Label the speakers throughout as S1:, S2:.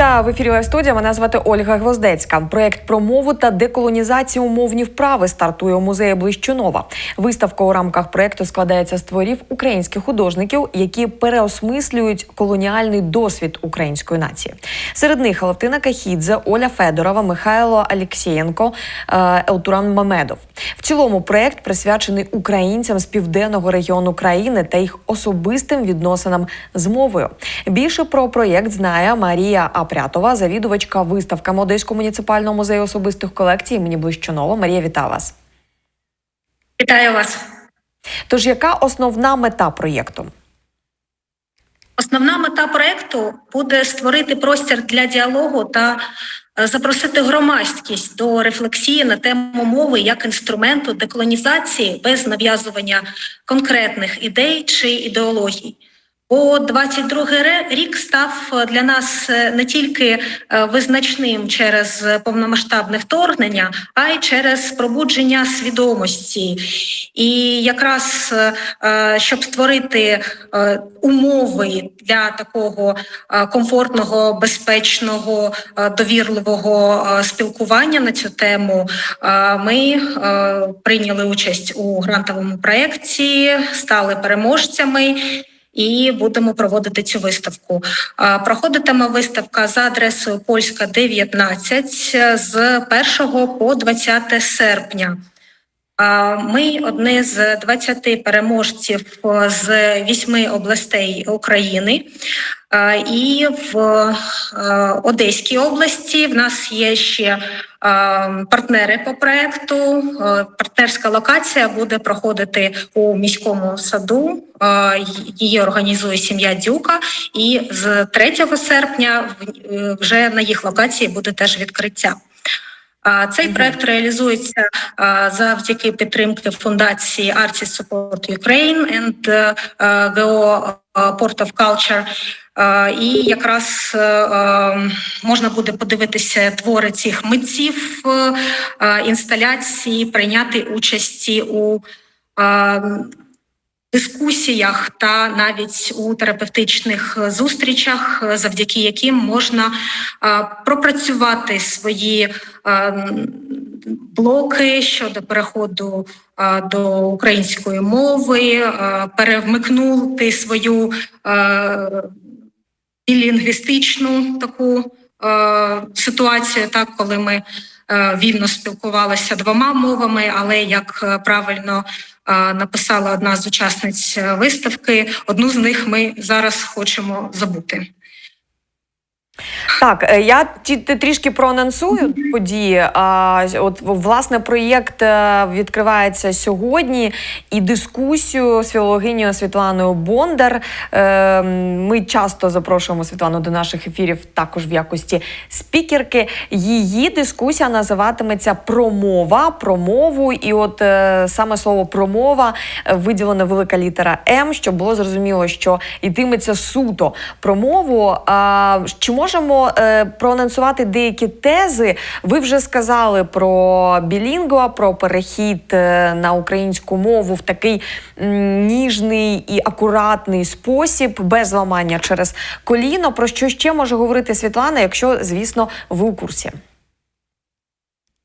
S1: Вітаю в ефірі студія. Мене звати Ольга Гвоздецька. Проєкт про мову та деколонізацію умовні вправи стартує у музеї Блищунова. Виставка у рамках проєкту складається з творів українських художників, які переосмислюють колоніальний досвід української нації. Серед них Алевтина Кахідзе, Оля Федорова, Михайло Алєксєєнко, е, Елтуран Мамедов. В цілому проєкт присвячений українцям з південного регіону країни та їх особистим відносинам з мовою. Більше про проєкт знає Марія Апрятова, завідувачка виставками Одеського муніципального музею особистих колекцій імені Блищунова. Марія, вітаю вас.
S2: Вітаю вас.
S1: Тож, яка основна мета проєкту?
S2: Основна мета проекту буде створити простір для діалогу та е, запросити громадськість до рефлексії на тему мови як інструменту деколонізації без нав'язування конкретних ідей чи ідеологій. Бо 22 рік став е, для нас е, не тільки е, визначним через повномасштабне вторгнення, а й через пробудження свідомості. І якраз щоб створити умови для такого комфортного, безпечного, довірливого спілкування на цю тему, ми прийняли участь у грантовому проєкті, стали переможцями і будемо проводити цю виставку. Проходитиме виставка за адресою Польська 19 з 1 по 20 серпня. Ми одні з 20 переможців з вісьми областей України. І в Одеській області в нас є ще партнери по проекту. Партнерська локація буде проходити у міському саду. Її організує сім'я Дюка, і з 3 серпня вже на їх локації буде теж відкриття. Цей проект реалізується завдяки підтримки фундації Artist Support Ukraine and GO Port of Culture. І якраз можна буде подивитися твори цих митців інсталяції, прийняти участі у дискусіях та навіть у терапевтичних зустрічах, завдяки яким можна пропрацювати свої блоки щодо переходу до української мови, перевмикнути свою білінгвістичну таку ситуацію, так коли ми вільно спілкувалися двома мовами, але як правильно написала одна з учасниць виставки, одну з них ми зараз хочемо забути.
S1: Так, е, я трішки проанонсую події. От власне проєкт е, відкривається сьогодні, і дискусію з філологинею Світланою Бондар. Е, ми часто запрошуємо Світлану до наших ефірів, також в якості спікерки. Її дискусія називатиметься промова, промову. І от саме слово промова виділена велика літера М, щоб було зрозуміло, що йтиметься суто промову. Чи можемо е, проанонсувати деякі тези. Ви вже сказали про білінгва, про перехід е, на українську мову в такий ніжний і акуратний спосіб, без ламання через коліно. Про що ще може говорити Світлана, якщо, звісно, ви у курсі?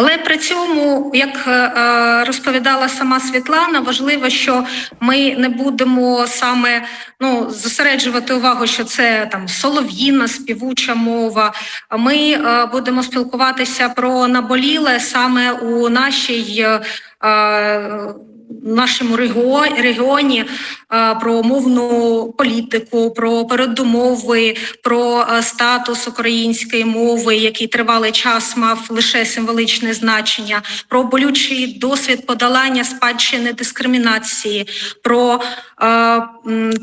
S2: Але при цьому, як е, розповідала сама Світлана, важливо, що ми не будемо саме ну зосереджувати увагу, що це там солов'їна, співуча мова. Ми е, будемо спілкуватися про наболіле саме у нашій. Е, нашому регіоні про мовну політику, про передумови, про статус української мови, який тривалий час мав лише символичне значення, про болючий досвід подолання спадщини дискримінації, про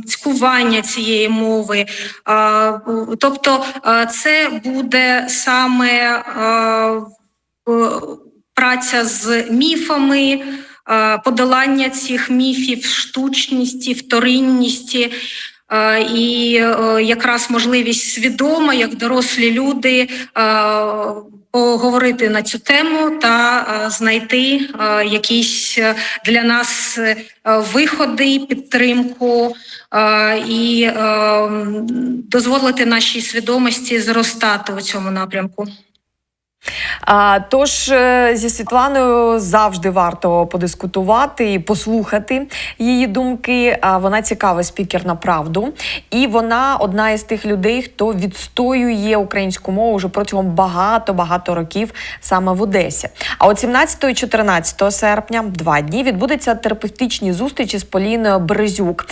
S2: цькування цієї мови. Тобто, це буде саме праця з міфами. Е, подолання цих міфів, штучності, вторинності. Е, І е, якраз можливість свідомо, як дорослі люди, поговорити на цю тему та знайти якісь для нас виходи, підтримку і дозволити нашій свідомості зростати у цьому напрямку.
S1: Тож е, зі Світланою завжди варто подискутувати і послухати її думки. Вона цікавий спікер на правду, і вона одна із тих людей, хто відстоює українську мову вже протягом багато багато років саме в Одесі. А от 17 і 14 серпня, два дні, відбудуться терапевтичні зустрічі з Поліною Березюк,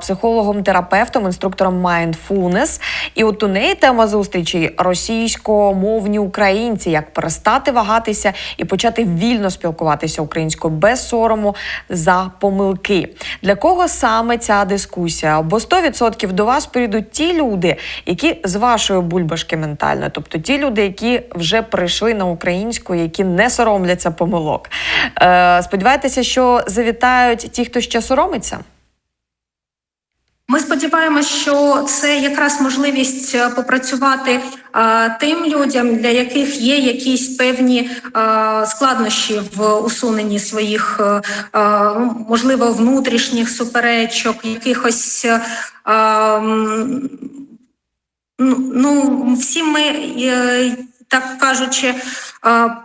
S1: психологом, терапевтом, інструктором Mindfulness. І от у неї тема зустрічі російськомовні українці, як перестати вагатися і почати вільно спілкуватися українською без сорому за помилки. Для кого саме ця дискусія? Бо 100% до вас прийдуть ті люди, які з вашої бульбашки ментально, тобто ті люди, які вже прийшли на українську, які не соромляться помилок. Е, сподіваєтеся, що завітають ті, хто ще соромиться?
S2: Ми сподіваємося, що це якраз можливість е, попрацювати е, тим людям, для яких є якісь певні е, складнощі в усуненні своїх, можливо, внутрішніх суперечок, якихось. е, м, Ну, ну, всі ми, так кажучи, е,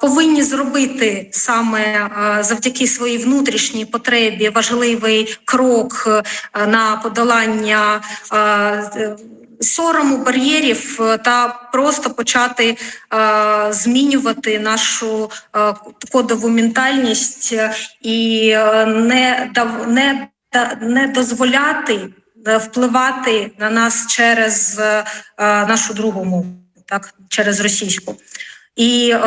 S2: повинні зробити саме е, завдяки своїй внутрішній потребі важливий крок е, на подолання сорому, бар'єрів та просто почати змінювати нашу кодову ментальність і не, не, не дозволяти впливати на нас через нашу другу мову, так через російську. І е,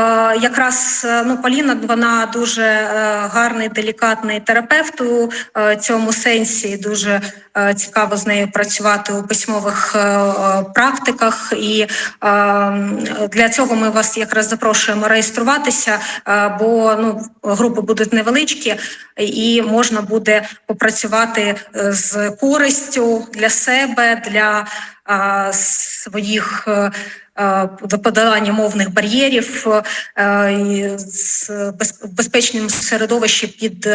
S2: якраз е, ну Поліна вона дуже е, гарний, делікатний терапевт у е, цьому сенсі. Дуже е, цікаво з нею працювати у письмових е, е, практиках. І е, для цього ми вас якраз запрошуємо реєструватися, е, бо ну групи будуть невеличкі, і можна буде попрацювати е, з користю для себе, для своїх. е, е, подолання мовних бар'єрів е, з безпечним середовищем під,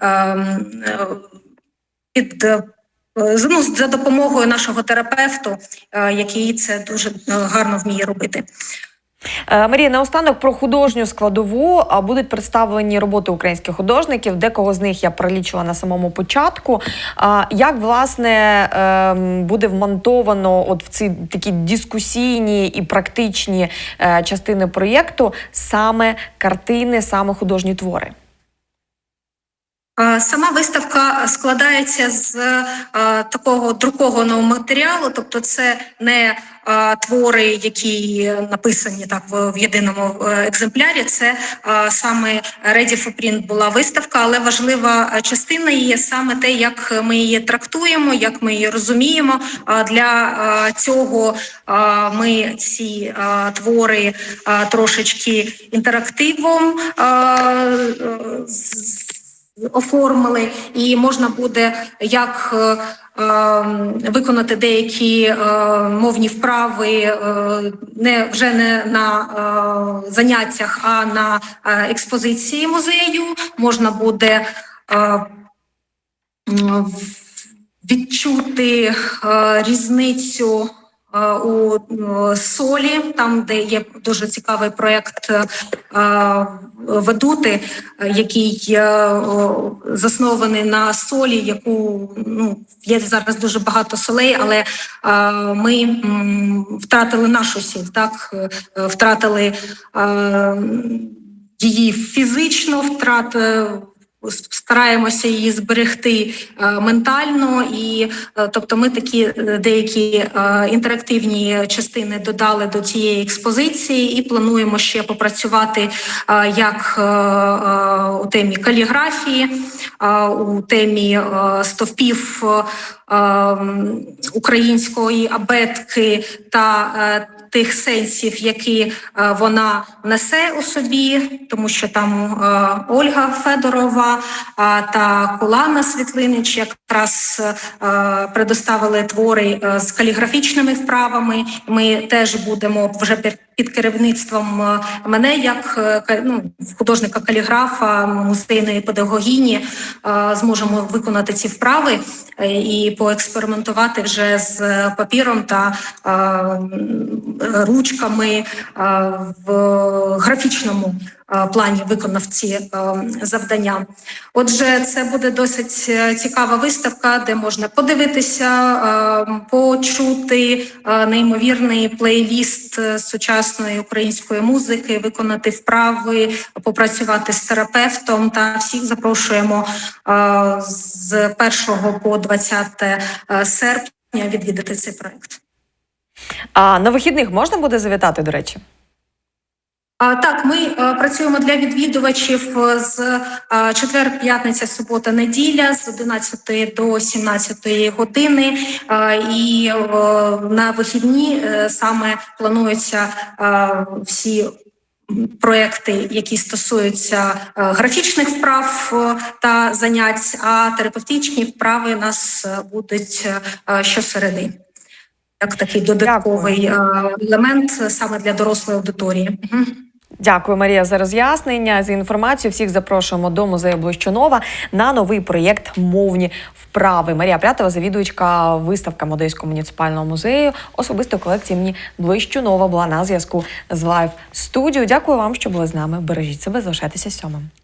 S2: ем, під ну, за допомогою нашого терапевту, який це дуже гарно вміє робити.
S1: Е, Марія, наостанок про художню складову будуть представлені роботи українських художників. Декого з них я пролічила на самому початку. Як власне ем, буде вмонтовано от в ці такі дискусійні і практичні е, частини проєкту саме картини, саме художні твори?
S2: Е, Сама виставка складається з е, такого друкованого матеріалу, тобто це не е, твори, які написані так в, єдиному екземплярі. Це саме Ready for Print була виставка, але важлива частина є саме те, як ми її трактуємо, як ми її розуміємо. Для цього ми ці твори трошечки інтерактивом. Оформили, і можна буде як е, е, виконати деякі е, мовні вправи не вже не на заняттях, а на експозиції музею. Можна буде відчути різницю. Е, У е, солі, там де є дуже цікавий проєкт е, ведути, який заснований на солі, яку ну є зараз дуже багато солей, але ми втратили нашу сіль, так втратили її фізично, втратили. Стараємося її зберегти е, ментально, і е, тобто ми такі е, деякі інтерактивні частини додали до цієї експозиції, і плануємо ще попрацювати як у темі каліграфії, у темі е, стовпів е, ем, української абетки та е, тих сенсів, які е, вона несе у собі, тому що там е, Ольга Федорова е, та Кулана Світлинич якраз е, предоставили твори е, з каліграфічними вправами. Ми теж будемо вже під- керівництвом е, мене, як е, ну, художника каліграфа, музейної педагогіні, е, зможемо виконати ці вправи і поекспериментувати вже з папіром та ручками в графічному плані виконав ці е, завдання. Отже, це буде досить е, цікава виставка, де можна подивитися, е, почути е, неймовірний плейліст е, сучасної української музики, виконати вправи, попрацювати з терапевтом. Та всіх запрошуємо е, з 1 по 20 серпня відвідати цей проект.
S1: А на вихідних можна буде завітати, до речі?
S2: Так, ми е, працюємо для відвідувачів е, з е, четвер, п'ятниця, субота, неділя з 11 до 17 години. І на вихідні саме плануються всі проекти, які стосуються графічних вправ та занять, а терапевтичні вправи у нас будуть щосереди. Як такий додатковий е, елемент саме для дорослої аудиторії.
S1: Дякую, Марія, за роз'яснення, за інформацію. Всіх запрошуємо до музею Блищунова на новий проєкт Мовні вправи. Марія Прятова, завідувачка виставка Модейського муніципального музею, особисто колекції імені Блищунова була на зв'язку з Лайв студію. Дякую вам, що були з нами. Бережіть себе, залишайтеся сьомим.